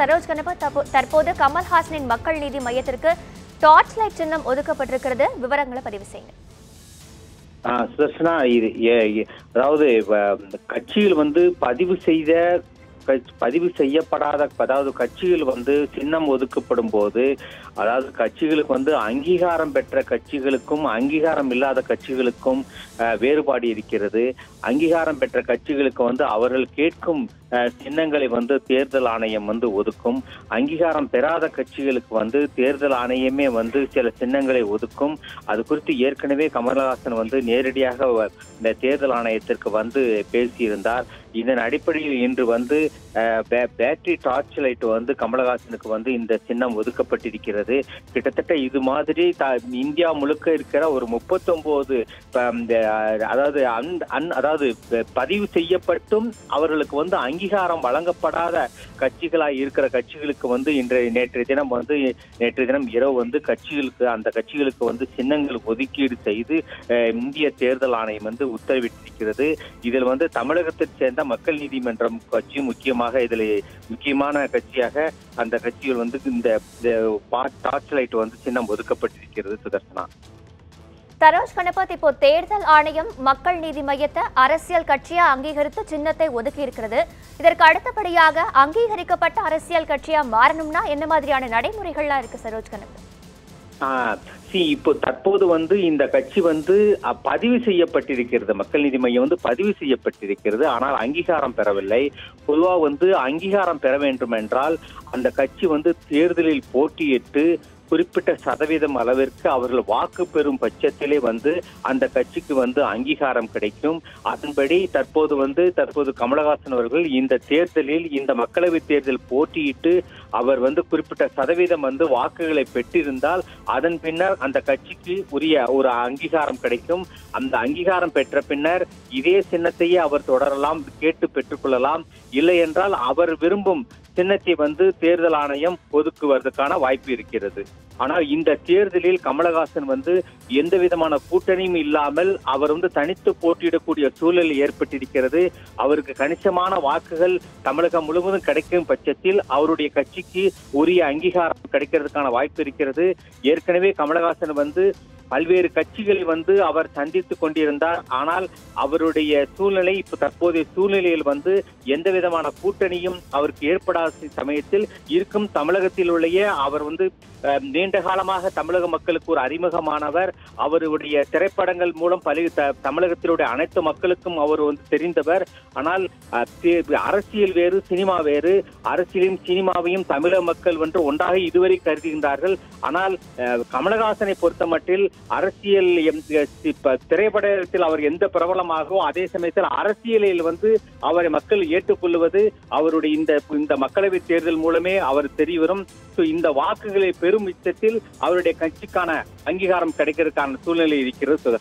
சரோஜ் கணபத் தப்போ- தற்போது கமல்ஹாசனின் மக்கள் நீதி மையத்திற்கு டார்ச் லைட் சின்னம் ஒதுக்கப்பட்டிருக்கிறது. விவரங்களை பதிவு செய்யுங்க சுதர்ஷனா இது அதாவது கட்சியில் வந்து பதிவு செய்த பதிவு செய்யப்படாத அதாவது கட்சிகள் வந்து சின்னம் ஒதுக்கப்படும் போது அதாவது கட்சிகளுக்கு வந்து அங்கீகாரம் பெற்ற கட்சிகளுக்கும் அங்கீகாரம் இல்லாத கட்சிகளுக்கும் வேறுபாடு இருக்கிறது. அங்கீகாரம் பெற்ற கட்சிகளுக்கு வந்து அவர்கள் கேட்கும் சின்னங்களை வந்து தேர்தல் ஆணையம் வந்து ஒதுக்கும். அங்கீகாரம் பெறாத கட்சிகளுக்கு வந்து தேர்தல் ஆணையமே வந்து சில சின்னங்களை ஒதுக்கும். அது குறித்து ஏற்கனவே கமலஹாசன் வந்து நேரடியாக இந்த தேர்தல் ஆணையத்திற்கு வந்து பேசியிருந்தார். இதன் அடிப்படையில் இன்று வந்து பேட்டரி டார்ச் லைட் வந்து கமலஹாசனுக்கு வந்து இந்த சின்னம் ஒதுக்கப்பட்டிருக்கிறது. கிட்டத்தட்ட இது மாதிரி த- இந்தியா முழுக்க இருக்கிற ஒரு முப்பத்தொன்பது அதாவது அன்- அன்- அதாவது பதிவு செய்யப்பட்டும் அவர்களுக்கு வந்து அங்கீகாரம் வழங்கப்படாத கட்சிகளாக இருக்கிற கட்சிகளுக்கு வந்து இன்றைய நேற்றைய தினம் வந்து நேற்றைய தினம் இரவு வந்து கட்சிகளுக்கு அந்த கட்சிகளுக்கு வந்து சின்னங்கள் ஒதுக்கீடு செய்து இந்திய தேர்தல் ஆணையம் வந்து உத்தரவிட்டிருக்கிறது. இதில் வந்து தமிழகத்தைச் சேர்ந்த மக்கள் நீதிமன்றம் கட்சி முக்கியமாக இதில் முக்கியமான கட்சியாக அந்த கட்சியில் வந்து இந்த டார்ச் லைட் வந்து சின்னம் ஒதுக்கப்பட்டிருக்கிறது சுதர்சனா. தரோஷ் கணபத் இப்போ தேர்தல் ஆணையம் மக்கள் நீதி மையத்தை அரசியல் கட்சியா அங்கீகரித்து சின்னத்தை ஒதுக்கி இருக்கிறது இதற்கு அடுத்தபடியாக அங்கீகரிக்கப்பட்ட அரசியல் கட்சியா மாறணும்னா என்ன மாதிரியான நடைமுறைகள்லாம் இருக்கு சரோஜ் கணபத் இப்போ தற்போது வந்து இந்த கட்சி வந்து பதிவு செய்யப்பட்டிருக்கிறது. மக்கள் நீதி மையம் வந்து பதிவு செய்யப்பட்டிருக்கிறது. ஆனால் அங்கீகாரம் பெறவில்லை. பொதுவா வந்து அங்கீகாரம் பெற வேண்டும் என்றால் அந்த கட்சி வந்து தேர்தலில் போட்டியிட்டு குறிப்பிட்ட சதவீதம் அளவிற்கு அவர்கள் வாக்கு பெறும் பட்சத்திலே வந்து அந்த கட்சிக்கு வந்து அங்கீகாரம் கிடைக்கும். அதன்படி தற்போது வந்து தற்போது கமலஹாசன் அவர்கள் இந்த தேர்தலில் இந்த மக்களவைத் தேர்தல் போட்டியிட்டு அவர் வந்து குறிப்பிட்ட சதவீதம் வந்து வாக்குகளை பெற்றிருந்தால் அதன் பின்னர் அந்த கட்சிக்கு உரிய ஒரு அங்கீகாரம் கிடைக்கும். அந்த அங்கீகாரம் பெற்ற பின்னர் இதே சின்னத்தையே அவர் தொடரலாம் கேட்டு பெற்றுக்கொள்ளலாம் இல்லை என்றால் அவர் விரும்பும் சின்னத்தை வந்து தேர்தல் ஆணையம் ஒதுக்குவதற்கான வாய்ப்பு இருக்கிறது. ஆனால் இந்த தேர்தலில் கமலஹாசன் வந்து எந்த விதமான கூட்டணியும் இல்லாமல் அவர் வந்து தனித்து போட்டியிடக்கூடிய சூழல் ஏற்பட்டிருக்கிறது. அவருக்கு கணிசமான வாக்குகள் தமிழகம் முழுவதும் கிடைக்கும் பட்சத்தில் அவருடைய கட்சிக்கு உரிய அங்கீகாரம் கிடைக்கிறதுக்கான வாய்ப்பு இருக்கிறது. ஏற்கனவே கமலஹாசன் வந்து பல்வேறு கட்சிகளை வந்து அவர் சந்தித்துக் கொண்டிருந்தார். ஆனால் அவருடைய சூழ்நிலை இப்ப தற்போதைய சூழ்நிலையில் வந்து எந்த விதமான கூட்டணியும் அவருக்கு ஏற்படாத சமயத்தில் இருக்கும் தமிழகத்தில் உள்ள அவர் வந்து நீண்ட காலமாக தமிழக மக்களுக்கு ஒரு அறிமுகமானவர். அவருடைய திரைப்படங்கள் மூலம் பல தமிழகத்திலுடைய அனைத்து மக்களுக்கும் அவர் வந்து தெரிந்தவர். ஆனால் அரசியல் வேறு சினிமா வேறு. அரசியலையும் சினிமாவையும் தமிழக மக்கள் வந்து ஒன்றாக இதுவரை கருதுகின்றார்கள். ஆனால் அஹ், கமலஹாசனை பொறுத்தமட்டில் அரசியல் இப்ப திரைப்படத்தில் அவர் எந்த பிரபலமாகவோ அதே சமயத்தில் அரசியலில் வந்து அவரை மக்கள் ஏற்றுக்கொள்வது அவருடைய இந்த இந்த மக்களவை தேர்தல் மூலமே அவர் தெரியவரும் இந்த வாக்குகளை பெரும் விதத்தில் அவருடைய கட்சிக்கான அங்கீகாரம் கிடைக்கிறதுக்கான சூழ்நிலை இருக்கிறது. சுதா